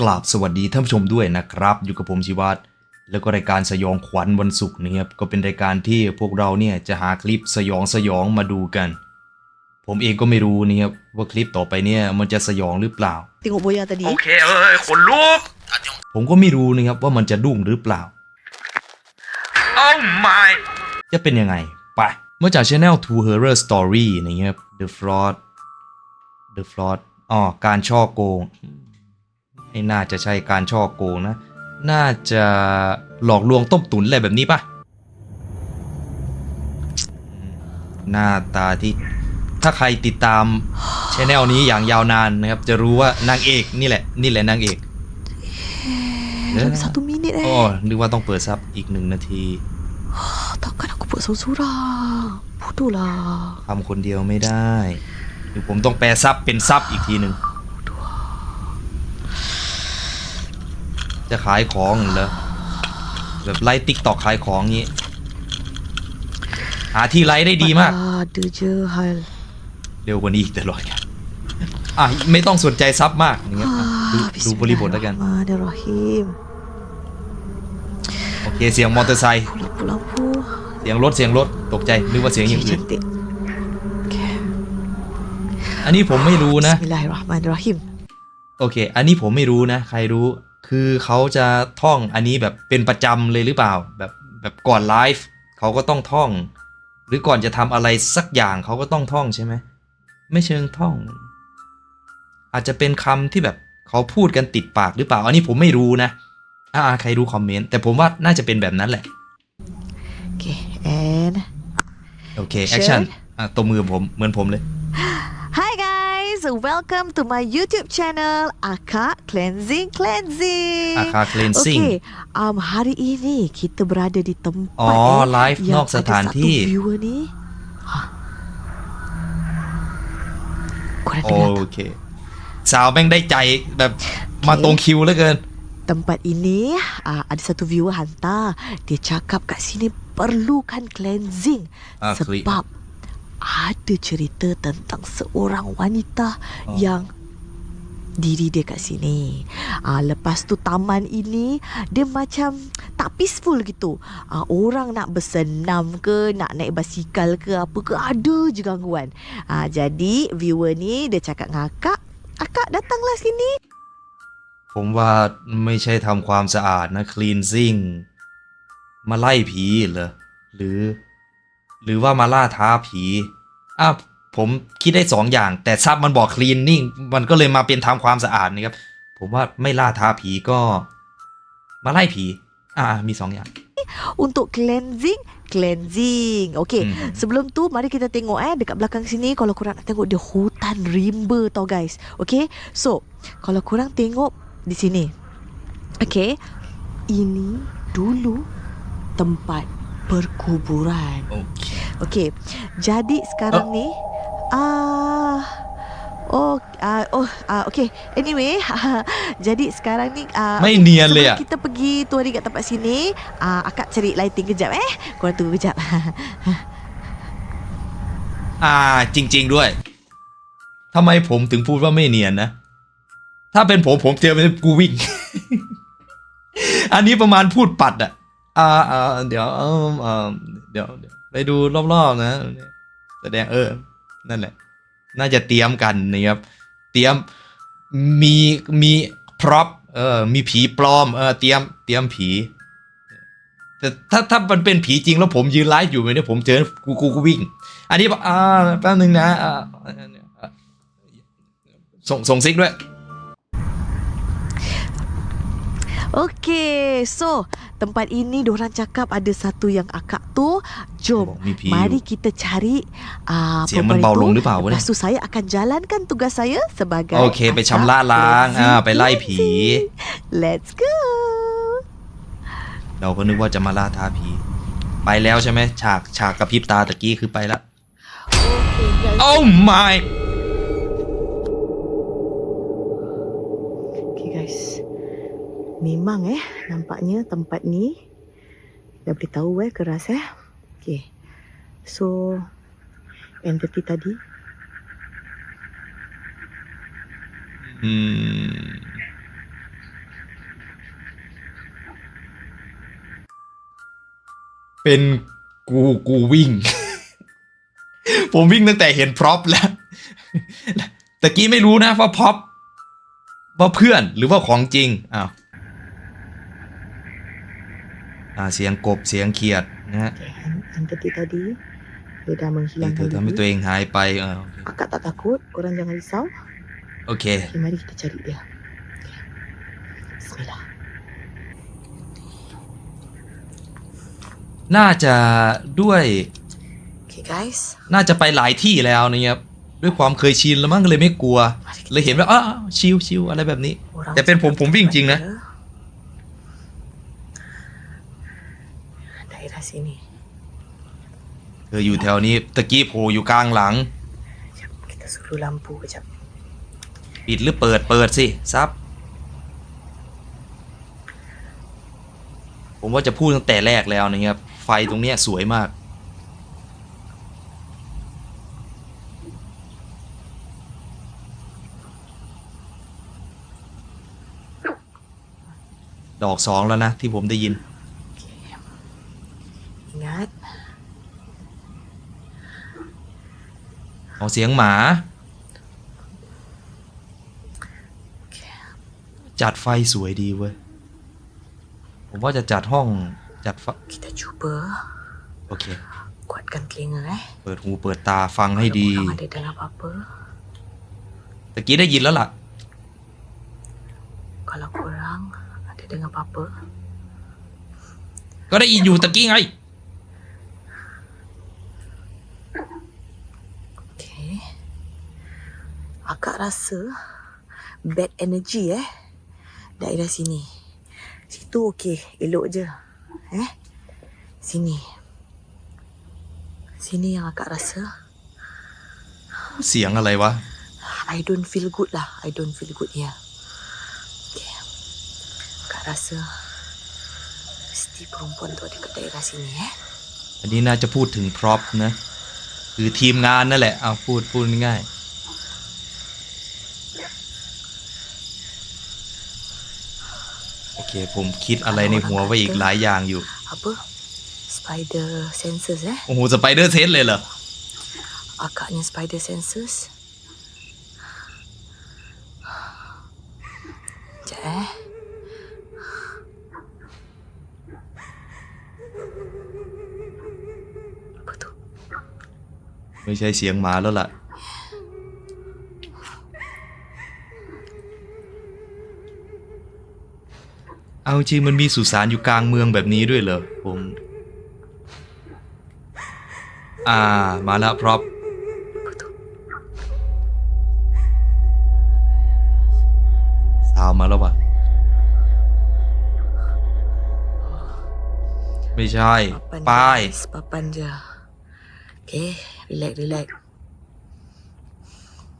กราบสวัสดีท่านผู้ชมด้วยนะครับ อยู่กับผมชิวัตรแล้วก็รายการสยองขวัญวันศุกร์นะครับก็เป็นรายการที่พวกเราเนี่ยจะหาคลิปสยองสยองมาดูกัน ผมเองก็ไม่รู้นะครับว่าคลิปต่อไปเนี่ยมันจะสยองหรือเปล่า Tengok boya tadi โอ eh. เคเอ้ยขนลุก ผมก็ไม่รู้นะครับว่ามันจะดุ้งหรือเปล่า โอ้ my จะเป็นยังไง ไปมาจากช anel Two Horror Story นะครับ The Fraud The Fraud อ๋อการช่อโกง ไม่น่าจะใช่การช่อโกงนะ น่าจะหลอกลวงต้มตุ๋นอะไรแบบนี้ปะอืมหน้าตาที่ถ้าใครติดตามช anel นี้อย่างยาวนานนะครับ จะรู้ว่านางเอกนี่แหละ นี่แหละนางเอก Dalam satu minit อ๋อ eh. นึกว่าต้องเปิดซับอีกหนึ่งนาที Takkan aku buat seorang-seorang. Bodoh lah. ทำคนเดียวไม่ได้เดี๋ยวผมต้องแปลซับเป็นซับอีกทีหนึ่ง จะขายของเหรอแบบไลฟ์ติ๊กตอกขายของงี้ หาที่ไลฟ์ได้ดีมาก Ada je hal. เร็วกว่านี้อีกตลอดกันอะไม่ต้องสนใจซับมากอย่างเงี้ยอะดู Ah, ดูบริบทแล้วกัน Bismillahirrahmanirrahim. โอเคเสียงมอเตอร์ไซค์ Lampu-lampu. เสียงรถเสียงรถตกใจนึกว่าเสียงอย่าง Okay, อื่น cantik. Okay. อันนี้ผมไม่รู้นะ Bismillahirrahmanirrahim. โอเค อันนี้ผมไม่รู้นะ ใครรู้ คือเขาจะท่องอันนี้แบบเป็นประจำเลยหรือเปล่า แบบแบบก่อนไลฟ์เขาก็ต้องท่อง หรือก่อนจะทำอะไรสักอย่างเขาก็ต้องท่องใช่ไหมไม่เชิงท่อง อาจจะเป็นคำที่แบบเขาพูดกันติดปากหรือเปล่า อันนี้ผมไม่รู้นะอ่าใครรู้คอมเมนต์แต่ผมว่าน่าจะเป็นแบบนั้นแหละ Okay, and โอเคแอคชั่นอะตัวมือผมเหมือนผมเลย Hi guys, welcome to my YouTube channel Aka Cleansing Cleansing. Aka Cleansing. Okay, um hari ini kita berada di tempat อ๋อ eh, ไลฟ์ yang นอกส ada ถาน satu ที่ viewer ni. Ha. Korang โอ dengar tak? เคสาวแม่งได้ใจแบบมาตรงคิวเหลือเกิน Tempat ini uh, ada satu viewer hantar. Dia cakap kat sini perlukan cleansing Ah, clean. sebab ada cerita tentang seorang wanita Oh. yang diri dia kat sini. Ah lepas tu taman ini dia macam tak peaceful gitu. Ah orang nak bersenam ke, nak naik basikal ke apa ke ada je gangguan. Ah jadi viewer ni dia cakap dengan akak, akak datanglah sini ผมว่าไม่ใช่ทำความสะอาดนะ cleansing มาไล่ผีเหรอ หรือ หรือว่ามาล่าท้าผีอะผมคิดได้สองอย่าง แต่ซับมันบอก cleaning มันก็เลยมาเป็นทำความสะอาดนะครับ ผมว่าไม่ล่าท้าผีก็ มาไล่ผี อ่ามีสองอย่าง untuk cleansing cleansing. Okey, Hmm. sebelum tu mari kita tengok eh dekat belakang sini kalau korang nak tengok dia hutan rimba tau guys. Okey. So, kalau korang tengok di sini. Okey. Ini dulu tempat perkuburan. โอเค Okey. Jadi sekarang ni ah Oh, uh, oh, uh, okay. Anyway, jadi sekarang ni uh, ไม่เนียนเลย Sebelum อะ kita pergi touring kat tempat sini, uh, akak cari lighting kejap eh. Korang tunggu kejap. อ่าจริง ๆ ด้วยทำไมผมถึงพูดว่าไม่เนียนนะ ถ้าเป็นผมผมเจอเป็นกูวิ่ง อันนี้ประมาณพูดปัดอะ อ่าอ่าเดี๋ยวเออเออเดี๋ยวเดี๋ยวไปดูรอบๆนะ แสดงเออ นั่นแหละ น่าจะเตรียมกันนะครับ เตรียมมีมีพร็อพเออ มีผีปลอม เออ เตรียม เตรียมผี แต่ถ้าถ้ามันเป็นผีจริงแล้วผมยืนไลฟ์อยู่เนี่ยผมเจอกูกูกูวิ่ง อันนี้อ่าแป๊บนึงนะอ่าส่งส่งซิกด้วย okay, so tempat ini diorang cakap ada satu yang akak tu. Jom, Ni piu. mari kita cari uh, Siang perempuan membau itu. long lupa apa Lepas tu saya akan jalankan tugas saya sebagai โอเค ไปชำระ akak ล้างอ่า ไปไล่ผี cleansing. Let's go. เราก็นึกว่าจะมาล่าท้าผี ไปแล้วใช่ไหมฉากฉากกระพริบตาตะกี้คือไปแล้วโอ้ my Memang eh nampaknya tempat ni dah beritahu eh keras eh. Okay. So entity tadi Hmm. เป็นกูกูวิ่ง ผมวิ่งตั้งแต่เห็นพร็อพแล้วตะกี้ไม่รู้นะว่าพร็อพว่าเพื่อนหรือว่าของจริงอ้าว เสียงกบเสียงเขียดนะฮะ Okay, yang tadi tadi dia dah เธอ menghilangkan ทำให้ diri. ตัวเองหายไปอ่า Akak tak takut, korang jangan risau. โอเค Okay, mari kita cari dia. Okay. Bismillah. น่าจะด้วย Okay guys, น่าจะไปหลายที่แล้วนะครับด้วยความเคยชินแล้วมั้งก็เลยไม่กลัว เลยเห็นว่าอ้าวชิวชิวอะไรแบบนี้ orang แต่เป็นผมผมวิ่งจริงนะ Daerah sini. เธออยู่แถวนี้ตะกี้โผล่อยู่กลางหลัง Sekejap, kita suruh lampu kejap. ปิดหรือเปิดเปิดสิซับ ผมว่าจะพูดตั้งแต่แรกแล้วนะครับ ไฟตรงเนี้ยสวยมาก ดอกสองแล้วนะที่ผมได้ยิน ของเสียงหมา จัดไฟสวยดีเว้ย ผมว่าจะจัดห้องจัดไฟ kita cuba โอเค kuatkan telinga eh. เปิดหูเปิดตาฟังให้ดี Kalau korang ada dengar apa-apa, ตะกี้ได้ยินแล้วล่ะ kalau korang ada dengar apa-apa, ก็ได้ยินอยู่ตะกี้ไง okay. Akak rasa bad energy eh daerah sini. Situ okey, elok je. Eh? Sini. Sini yang akak rasa. เสียงอะไรวะ I don't feel good lah. I don't feel good here. Okay. Akak rasa mesti perempuan tu ada kat daerah sini eh. อันนี้น่าจะพูดถึงพร็อพนะ คือทีมงานนั่นแหละ เอาพูดพูดง่ายๆโอ เคผมคิดอะไรในหัวไว้อีกหลายอย่างอยู่ Apa? Spider senses eh. โอ้โหสไปเดอร์เซนเลยเหรอ Akaknya spider senses. Sekejap eh. Apa tu? ไม่ใช่เสียงหมาแล้วล่ะ เอาจริงมันมีสุสานอยู่กลางเมืองแบบนี้ด้วยเหรอผม อ่า มาแล้วพร็อพ Apa tu? สาวมาแล้ววะไม่ใช่ Papan ป้าย je, guys. Papan je. Okay, relax, relax.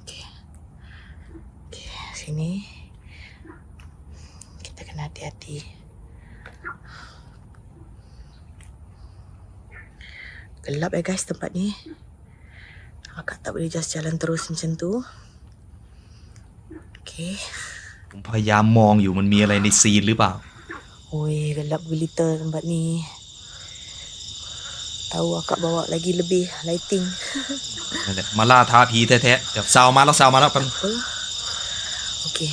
Okay. Okay, sini. Kita kena hati-hati. Gelap ya guys tempat ni. Akak tak boleh just jalan terus macam tu. Okay. ผมพยายามมองอยู่มันมีอะไรในซีนหรือเปล่า Oi, gelap gulita tempat ni. Tahu akak bawa lagi lebih lighting. นั่นแหละมาล่าท้าผีแท้ๆเดี๋ยวซาวมาแล้วซาวมาแล้วแป๊บนึง Apa? Okey.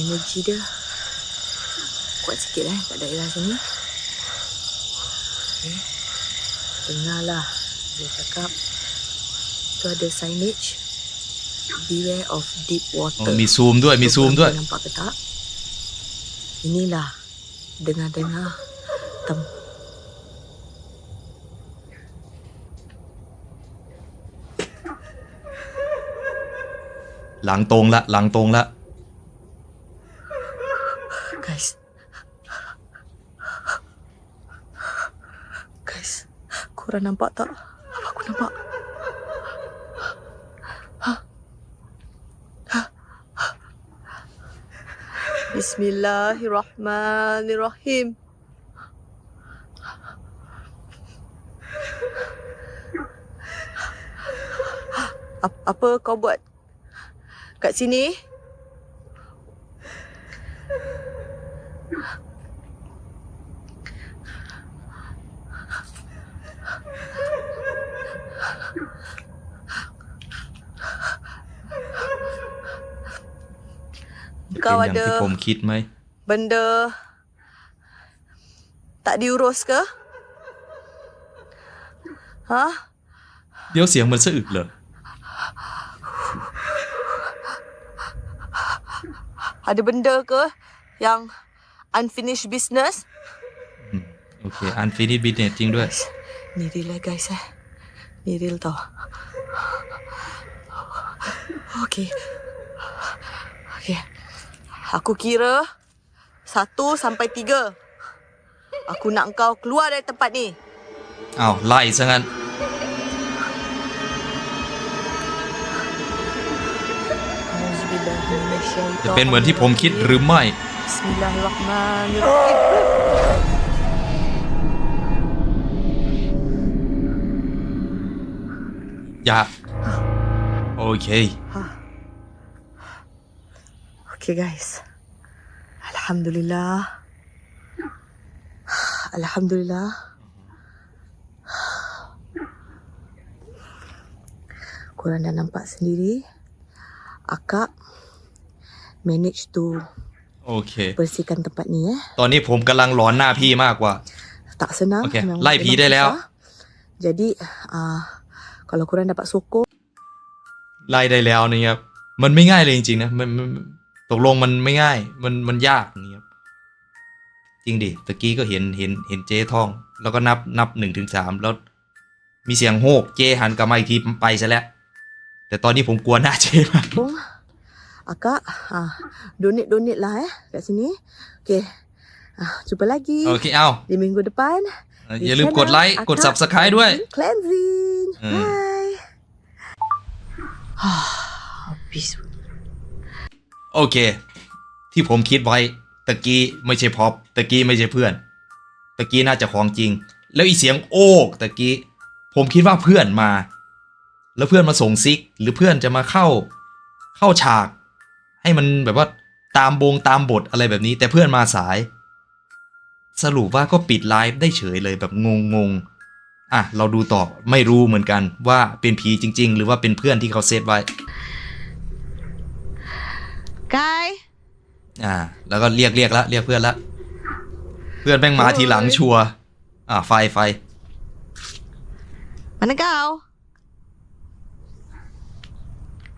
Energi dia kuat sikit eh kat daerah sini. Okey. Dengarlah dia cakap tu ada signage beware of deep อ๋อ water. มีซูมด้วยมีซูมด้วย Nampak ke tak? Inilah dengar-dengar tem หลังตรง korang nampak tak? Apa aku nampak? Ha? Ha? Bismillahirrahmanirrahim. Ap- apa kau buat kat sini? เป็น Kau อย่างที่ ada ผมคิดไหม benda tak diurus ke? Ha? เดี๋ยวเสียงมันสะอึกเหรอ Ada benda ke yang unfinished business? อืมโอเค unfinished business จริงด้วย Ni real lah guys eh. Ni real tau. Okay. Okay. Aku kira satu sampai tiga. Aku nak kau keluar dari tempat ni. อ้าวไล่ซะงั้น จะเป็นเหมือนที่ผมคิดหรือไม่ Bismillahirrahmanirrahim. อย่า โอเค Okay guys. Alhamdulillah. Alhamdulillah. Korang dah nampak sendiri. Akak manage to โอเค bersihkan tempat ni eh. ตอนนี้ผมกำลังหลอนหน้าพี่มากกว่า Tak senang. Okey, memang- lai pi memang dia dah. susah. Jadi uh, kalau korang dapat sokong ไล่ได้แล้วนะครับ มันไม่ง่ายเลยจริงๆนะ มันมัน ตกลงมันไม่ง่าย มันมันยากนี่ครับจริงดิตะกี้ก็เห็นเห็นเห็นเจท่อง แล้วก็นับนับหนึ่งถึงสามแล้วมีเสียงโฮกเจหันกลับมาอีกทีไปซะแล้ว แต่ตอนนี้ผมกลัวหน้าเจมาก Pung, akak ah, donate-donate lah eh kat sini. Okey. Ah, jumpa lagi โอเคเอา di minggu depan. เอ่ออย่าลืมกดไลค์ กด subscribe ด้วย Cleansing. Hmm. Bye. Habis. โอเค ที่ผมคิดไว้ตะกี้ไม่ใช่พอปตะกี้ไม่ใช่เพื่อนตะกี้น่าจะของจริง แล้วอีเสียงโอกตะกี้ผมคิดว่าเพื่อนมา แล้วเพื่อนมาส่งซิก หรือเพื่อนจะมาเข้า เข้าฉาก ให้มันแบบว่าตามบงตามบทอะไรแบบนี้ แต่เพื่อนมาสาย สรุปว่าก็ปิดไลฟ์ได้เฉยเลยแบบงงๆอะ เราดูต่อไม่รู้เหมือนกันว่าเป็นผีจริง ๆ หรือว่าเป็นเพื่อนที่เขาเซตไว้ Kai. อ่า แล้วก็เรียกเรียกแล้วเรียกเพื่อนแล้ว เพื่อนแม่งมาทีหลังชัวร์อ่าไฟไฟ Mana kau?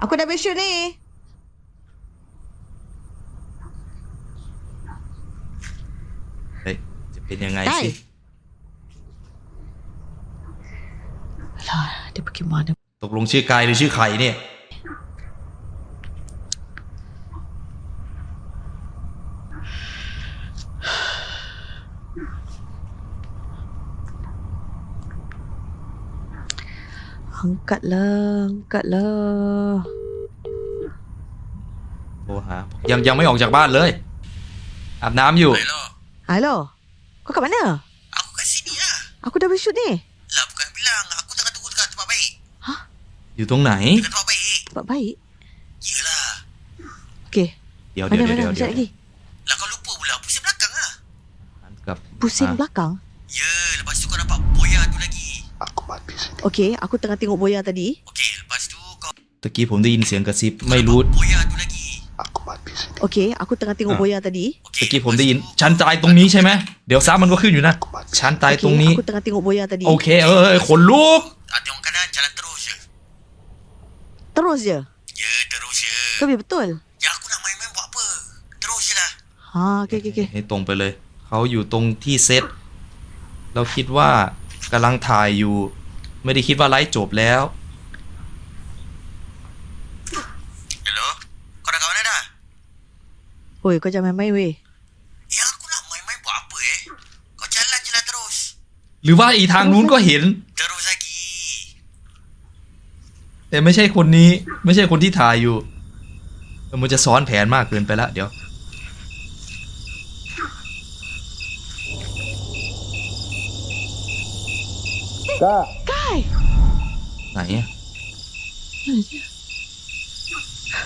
Aku dah besok ni. เฮ้ยจะเป็นยังไงได้สิ Lah, dia pergi mana? ตกลงชื่อกายหรือชื่อไข่เนี่ย Angkatlah, angkatlah. โทรหายังยังไม่ออกจากบ้านเลย อาบน้ำอยู่ Hello. Hello. Kau kat mana? Aku kat sini lah. Aku dah besok ni. Lah bukan bilang aku tengah tunggu dekat tempat baik. อยู่ตรงไหน Dekat tempat baik. Tempat baik. Yelah. Okey. เดี๋ยว Mana เดี๋ยว mana เดี๋ยว macam เดี๋ยว lagi. Lah kau lupa pula pusing belakang lah. หันกลับ Pusing อะ belakang. Ya, lepas tu kau nampak boya tu lagi. Okey, aku tengah tengok boya tadi. Okey, lepas tu kau ตะกี้ผมได้ยินเสียงกระซิบไม่รู้ boya tu lagi. Okey, aku tengah tengok Ah. boya tadi. ตะ Okey, กี้ผม lepas ได้ยิน tu ฉันตายตรงนี้ใช่ไหมเดี๋ยวซ้ำมันก็ขึ้นอยู่นะ ฉันตายตรง Okey, นี้ aku tengah tengok boya tadi. โอเค เออเออขนลุก ah, tengok kanan jalan terus je. Terus je. Ya, terus je. Kau biar betul. Ya aku nak main-main buat apa? Terus je lah. Ha, okey okey okey. ให้ตรงไปเลย เขาอยู่ตรงที่เซตเราคิดว่ากำลังถ่ายอยู่ ไม่ได้คิดว่าไลฟ์จบแล้ว Hello? Kau dah kat mana dah? Oi, kau jangan main-main weh. Ya aku nak main-main buat apa eh? Kau jalan je lah terus. หรือว่าอีทางนู้นก็เห็น Terus lagi. แต่ไม่ใช่คนนี้ ไม่ใช่คนที่ถ่ายอยู่เออมันจะซ้อนแผนมากเกินไปละเดี๋ยว Kai. ไหนอะ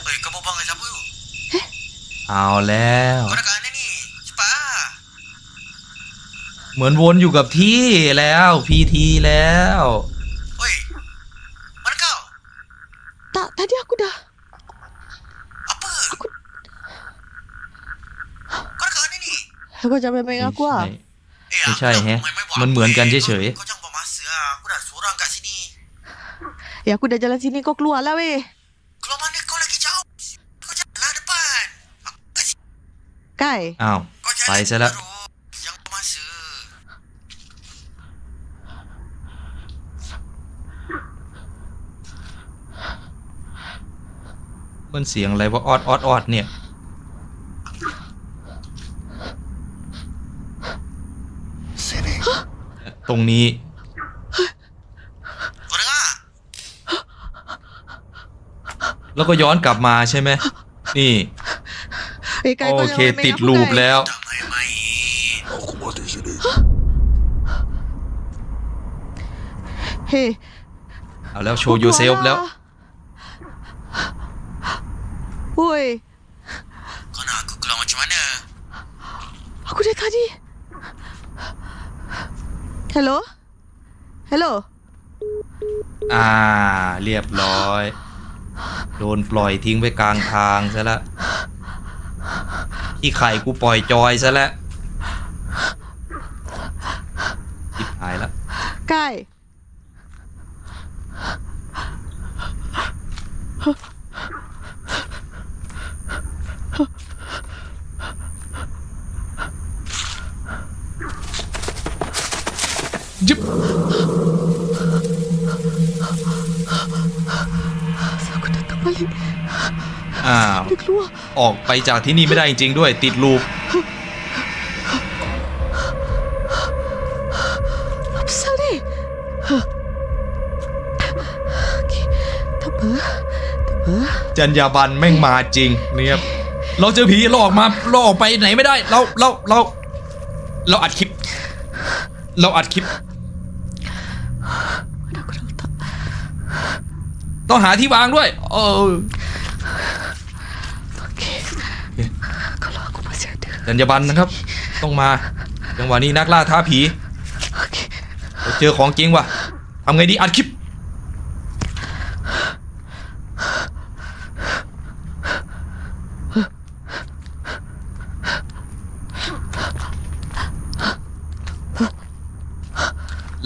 Oi, kau berbual dengan siapa tu? เอาแล้ว Kau dah kat mana ni? Cepat lah. เหมือนวนอยู่กับที่แล้วพีทีแล้ว Oi. Mana kau? Tak, tadi aku dah. Apa? Kau jangan main dengan aku lah. ไม่ใช่แฮะ main-main buat มัน apa, เหมือนกัน eh? เฉย Kau jangan buang masa lah. Aku dah seorang kat sini. Eh, aku dah jalan sini. Kau keluar lah weh. Keluar mana kau lagi jauh? Kau jalan lah depan. Aku kat sini. Kai. ๆอ้าว Kau jalan Baik, saya dah- terus. Jangan buang masa. มันเสียงอะไรว่าออดออดออดเนี่ย Sini. ตรงนี้ Kau dengar? แล้วก็ย้อนกลับมาใช่ไหมนี่ Eh, Kai, โอ kau เค jangan main ติด dengan aku, ลูป Kai. แล้ว Dah main-main. Aku mati sini. Hei. เอาแล้วโชว์ yourself แล้ว Woi. Kau nak aku keluar macam mana? Aku dari tadi. Hello? Hello? อ่า เรียบร้อย โดนปล่อยทิ้งไปกลางทางซะละที่ไข่กูปล่อยจอยซะแล้วทิบหายแล้ว Kai. Jep. Asal aku datang balik. อ้าว Dia keluar. ออกไปจากที่นี่ไม่ได้จริงๆด้วย ติดลูป Apa pasal ni? Huh. Okey. Tak apa. Tak apa. จัญญาบันแม่งมาจริงเนี่ยเราเจอผีเราออกมาเราออกไปไหนไม่ได้ เราเราเราเราอัดคลิป เราอัดคลิป Mana aku nak letak? ต้องหาที่วางด้วย เออ Okey. Kalau aku masih ada. จัญญาบันนะครับ ต้องมา จังหวะนี้นักล่าท้าผี Okey. เราเจอของจริงว่ะทำไงดีอัดคลิป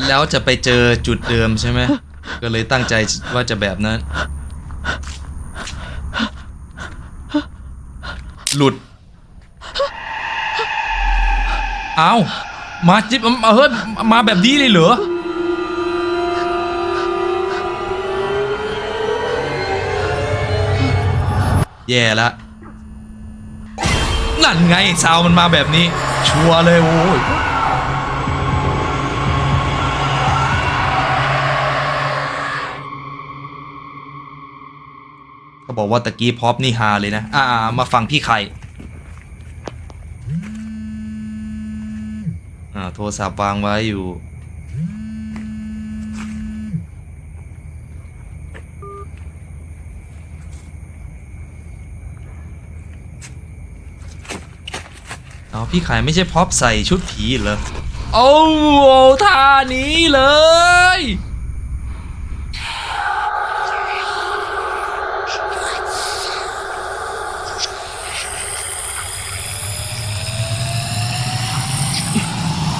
แล้วจะไปเจอจุดเดิมใช่ไหม ก็เลยตั้งใจว่าจะแบบนั้น หลุด เอามาจิบเฮ้ยมาแบบนี้เลยเหรอแย่ละนั่นไงซาวมันมาแบบนี้ ชัวร์เลยโว้ย เขาบอกว่าตะกี้พอปนี่ฮาเลยนะ อ่า มาฟังพี่ไข่อ่าโทรศัพท์วางไว้อยู่ เอาพี่ไข่ไม่ใช่พอปใส่ชุดผีเหรอ โอ้โหท่านี้เลย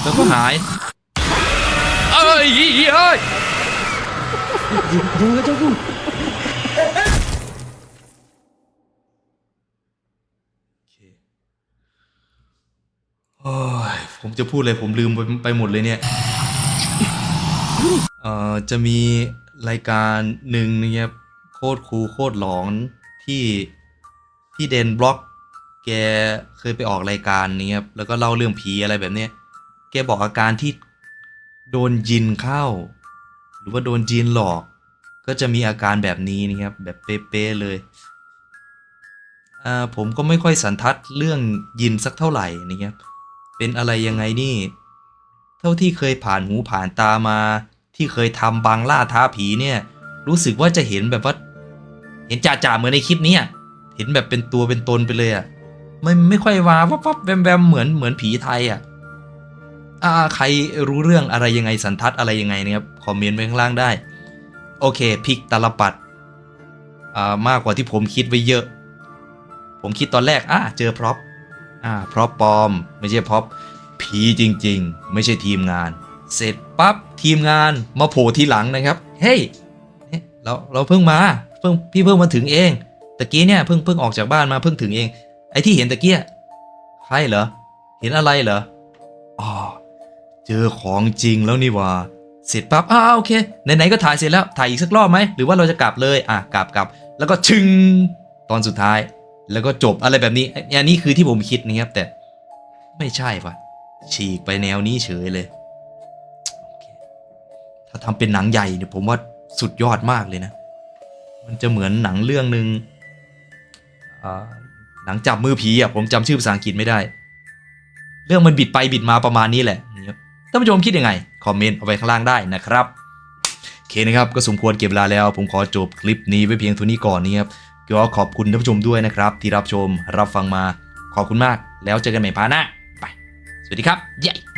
แล้วก็ หายเอ้ยเอ้ย Jangan kacau aku. โอ้ยผมจะพูดเลยผมลืมไปไปหมดเลยเนี่ย เอ่อ จะมีรายการหนึ่งนะครับโคตรคูลโคตรหลอนที่พี่เดนบล็อก แกเคยไปออกรายการนี้ครับแล้วก็เล่าเรื่องผีอะไรแบบเนี้ย แกบอกอาการที่โดนยินเข้า หรือว่าโดนจีนหลอก ก็จะมีอาการแบบนี้นะครับ แบบเป๊ะๆเลยอ่าผมก็ไม่ค่อยสันทัดเรื่องยินสักเท่าไหร่นะครับเป็นอะไรยังไงนี่ เท่าที่เคยผ่านหูผ่านตามา ที่เคยทำบางล่าท้าผีเนี่ย รู้สึกว่าจะเห็นแบบว่า เห็นจ่าๆเหมือนในคลิปนี้เห็นแบบเป็นตัวเป็นตนไปเลยอะ่ะไม่ไม่ค่อยว้าวับวับแวมแวมเหมือนเหมือนผีไทยอะ่ะ ใครรู้เรื่องอะไรยังไงสันทัดอะไรยังไงนะครับคอมเมนต์ไว้ข้างล่างได้ โอเคพลิกตลปัดมากกว่าที่ผมคิดไว้เยอะ ผมคิดตอนแรกอะเจอพร็อพอ่าพราะปลอม ไม่ใช่พราะผีจริง ๆ ไม่ใช่ทีมงาน เสร็จปั๊บทีมงานมาโผล่ทีหลังนะครับ เฮ้ยเอ๊ะเราเราเพิ่งมาเพิ่งพี่เพิ่งมาถึงเองตะกี้เนี่ยเพิ่งเพิ่งออกจากบ้านมาเพิ่งถึงเอง ไอ้ที่เห็นตะเกียใครเหรอเห็นอะไรเหรอ เจอของจริงแล้วนี่ว่าเสร็จปั๊บอ้าวโอเคไหนๆก็ถ่ายเสร็จแล้วถ่ายอีกสักรอบไหมหรือว่าเราจะกลับเลยอะกลับกลับแล้วก็ชึงตอนสุดท้าย แล้วก็จบอะไรแบบนี้อันนี้คือที่ผมคิดนะครับแต่ไม่ใช่ป่ะฉีกไปแนวนี้เฉยเลยเถ้าทำเป็นหนังใหญ่เนี่ยผมว่าสุดยอดมากเลยนะ มันจะเหมือนหนังเรื่องหนึ่งหนังจับมือผีอะผมจำชื่อภาษาอังกฤษไม่ได้ เรื่องมันบิดไปบิดมาประมาณนี้แหละ ท่านผู้ชมคิดยังไง คอมเมนต์เอาไว้ข้างล่างได้นะครับโอเคนะครับก็สมควรเก็บเวลาแล้ว ผมขอจบคลิปนี้ไว้เพียงเท่านี้ก่อนนะครับก็ขอบคุณท่านผู้ชมด้วยนะครับ ที่รับชมรับฟังมาขอบคุณมาก แล้วเจอกันใหม่พาร์ทหน้าไป สวัสดีครับเย้